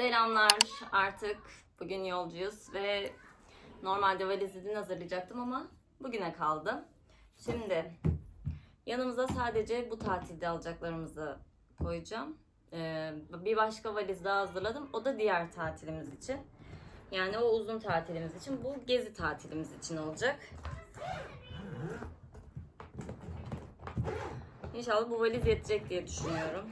Selamlar. Artık bugün yolcuyuz ve normalde valizi dün hazırlayacaktım ama bugüne kaldı. Şimdi yanımıza sadece bu tatilde alacaklarımızı koyacağım. Ee, bir başka valiz daha hazırladım. O da diğer tatilimiz için. Yani o uzun tatilimiz için. Bu gezi tatilimiz için olacak. İnşallah bu valiz yetecek diye düşünüyorum.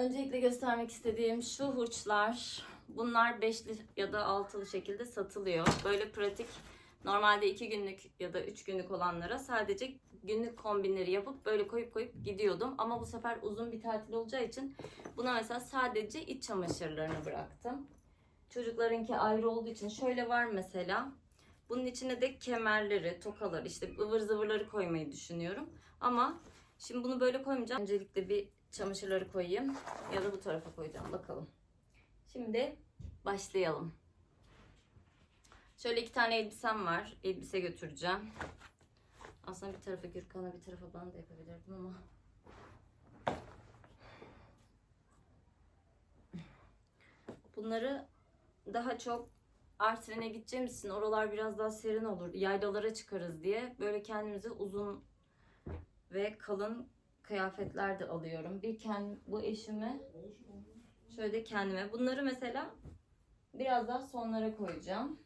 Öncelikle göstermek istediğim şu hurçlar. Bunlar beşli ya da altılı şekilde satılıyor. Böyle pratik normalde iki günlük ya da üç günlük olanlara sadece günlük kombinleri yapıp böyle koyup koyup gidiyordum. Ama bu sefer uzun bir tatil olacağı için buna mesela sadece iç çamaşırlarını bıraktım. Çocuklarınki ayrı olduğu için şöyle var mesela. Bunun içine de kemerleri, tokaları, işte ıvır zıvırları koymayı düşünüyorum. Ama şimdi bunu böyle koymayacağım. Öncelikle bir çamaşırları koyayım ya da bu tarafa koyacağım bakalım. Şimdi başlayalım. Şöyle iki tane elbisem var. Elbise götüreceğim. Aslında bir tarafa Gürkan'a bir tarafa bana da yapabilirdim ama. Bunları daha çok Artvin'e gideceğimiz için oralar biraz daha serin olur. Yaylalara çıkarız diye böyle kendimize uzun ve kalın kıyafetler de alıyorum. Bir kend, bu eşime şöyle de kendime. Bunları mesela biraz daha sonlara koyacağım.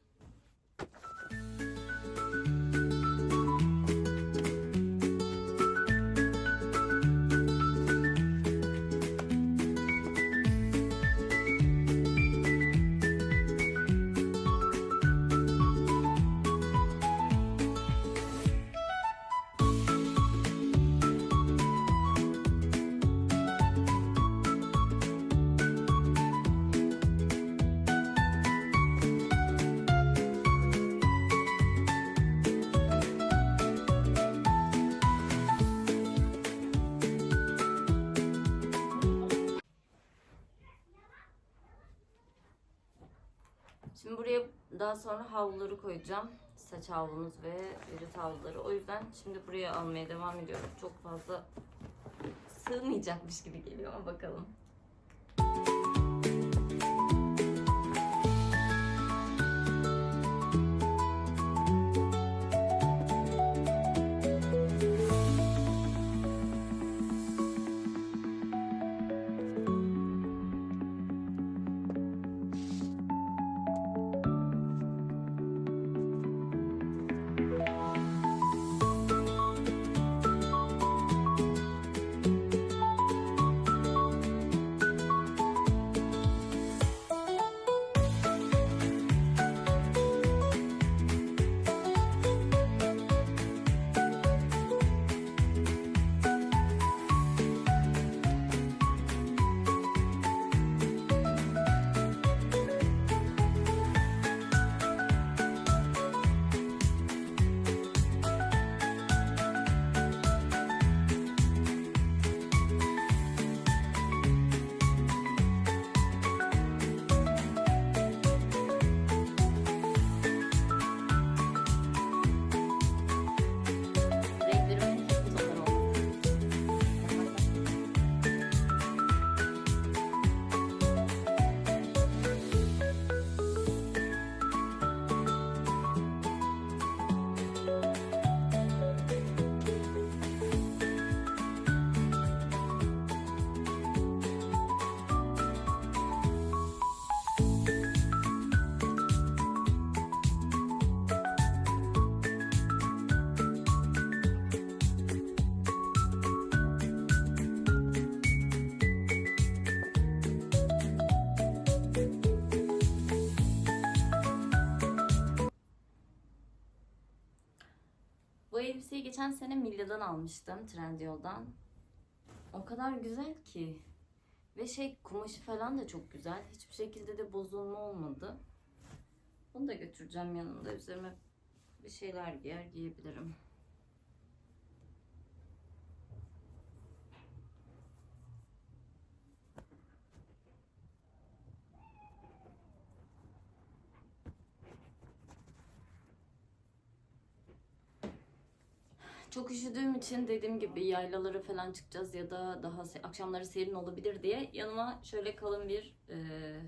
Şimdi buraya daha sonra havluları koyacağım. Saç havlumuz ve vücut havluları. O yüzden şimdi buraya almaya devam ediyorum. Çok fazla sığmayacakmış gibi geliyor ama bakalım. Bu elbiseyi geçen sene Milya'dan almıştım Trendyol'dan. O kadar güzel ki. Ve şey kumaşı falan da çok güzel. Hiçbir şekilde de bozulma olmadı. Bunu da götüreceğim yanımda. Üzerime bir şeyler giyer giyebilirim. Çok üşüdüğüm için dediğim gibi yaylalara falan çıkacağız ya da daha akşamları serin olabilir diye yanıma şöyle kalın bir e,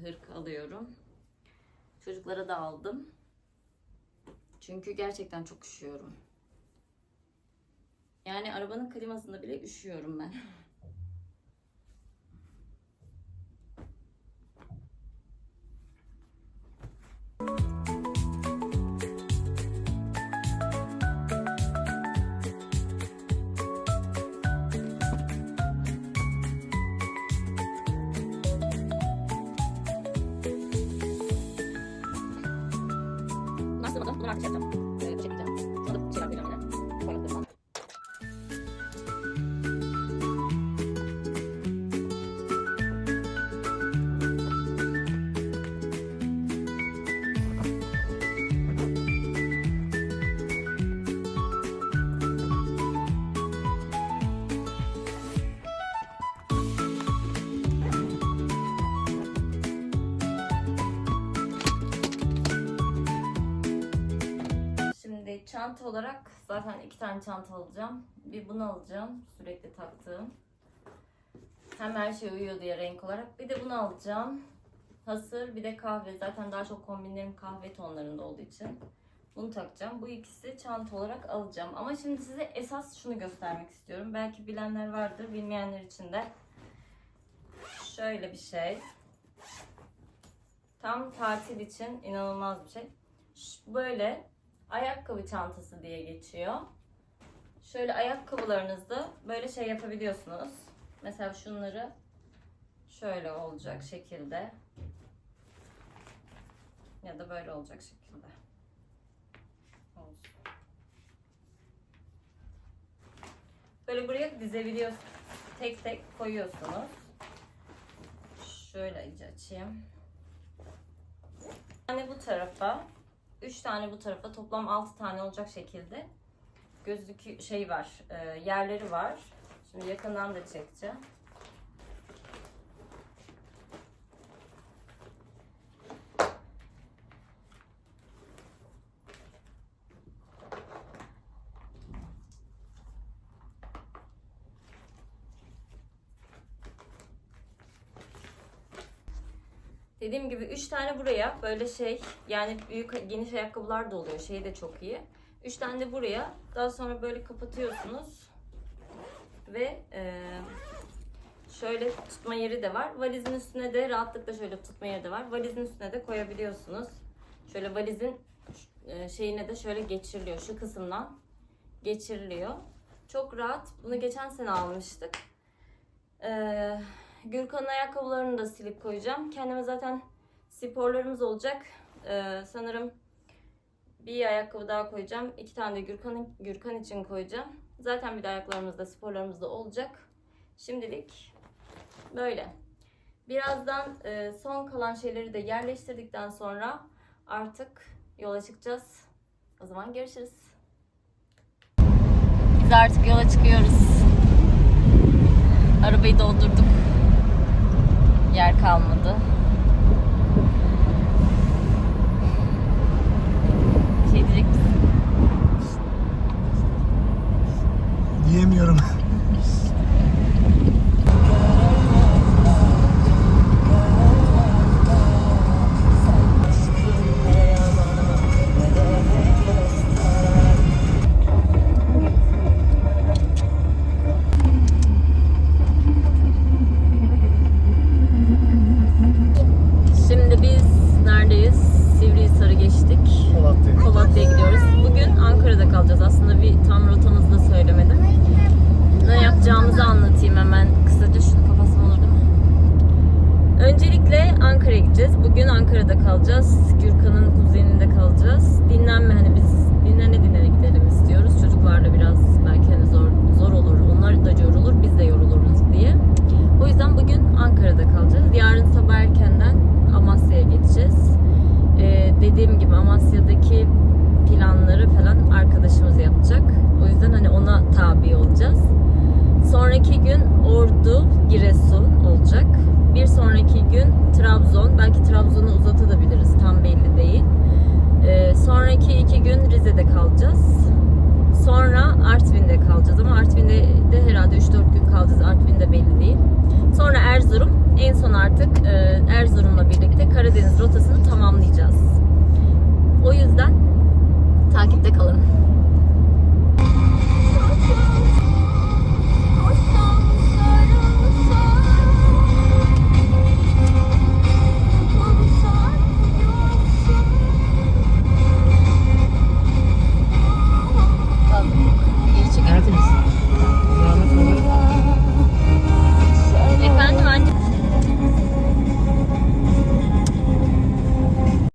hırk alıyorum. Çocuklara da aldım. Çünkü gerçekten çok üşüyorum. Yani arabanın klimasında bile üşüyorum ben. Bundan sonra çanta olarak zaten iki tane çanta alacağım. Bir bunu alacağım. Sürekli taktığım. Hem her şey uyuyor diye renk olarak. Bir de bunu alacağım. Hasır bir de kahve. Zaten daha çok kombinlerim kahve tonlarında olduğu için. Bunu takacağım. Bu ikisi çanta olarak alacağım. Ama şimdi size esas şunu göstermek istiyorum. Belki bilenler vardır. Bilmeyenler için de. Şöyle bir şey. Tam tatil için inanılmaz bir şey. Böyle ayakkabı çantası diye geçiyor. Şöyle ayakkabılarınızda böyle şey yapabiliyorsunuz. Mesela şunları şöyle olacak şekilde ya da böyle olacak şekilde. Böyle buraya dizebiliyorsunuz. Tek tek koyuyorsunuz. Şöyle iyice açayım. Tane bu tarafa, 3 tane bu tarafa toplam 6 tane olacak şekilde gözlük şey var, e, yerleri var. Şimdi yakından da çekeceğim. Dediğim gibi 3 tane buraya böyle şey yani büyük geniş ayakkabılar da oluyor. Şey de çok iyi. 3 tane de buraya. Daha sonra böyle kapatıyorsunuz. Ve e, şöyle tutma yeri de var. Valizin üstüne de rahatlıkla şöyle tutma yeri de var. Valizin üstüne de koyabiliyorsunuz. Şöyle valizin e, şeyine de şöyle geçiriliyor. Şu kısımdan geçiriliyor. Çok rahat. Bunu geçen sene almıştık. Eee Gürkan'ın ayakkabılarını da silip koyacağım. Kendime zaten sporlarımız olacak. Ee, sanırım bir ayakkabı daha koyacağım. İki tane de Gürkan, Gürkan için koyacağım. Zaten bir de ayaklarımızda sporlarımız da olacak. Şimdilik böyle. Birazdan e, son kalan şeyleri de yerleştirdikten sonra artık yola çıkacağız. O zaman görüşürüz. Biz artık yola çıkıyoruz. Arabayı doldurduk yer kalmadı. Ankara'da kalacağız. Gürkan'ın kuzeninde kalacağız. Dinlenme hani biz dinlene dinlene gidelim istiyoruz. Çocuklarla biraz belki hani zor zor olur. Onlar da yorulur, biz de yoruluruz diye. O yüzden bugün Ankara'da kalacağız. Yarın sabah erkenden Amasya'ya geçeceğiz. Ee, dediğim gibi Amasya'daki planları falan arkadaşımız yapacak. O yüzden hani ona tabi olacağız. Sonraki gün Ordu, Giresun olacak. Bir sonraki gün Trabzon. Belki Trabzon'u uzatabiliriz. Tam belli değil. Ee, sonraki iki gün Rize'de kalacağız. Sonra Artvin'de kalacağız ama Artvin'de de herhalde 3-4 gün kalacağız. Artvin'de belli değil. Sonra Erzurum. En son artık e, Erzurum'la birlikte Karadeniz rotasını tamamlayacağız. O yüzden takipte kalın.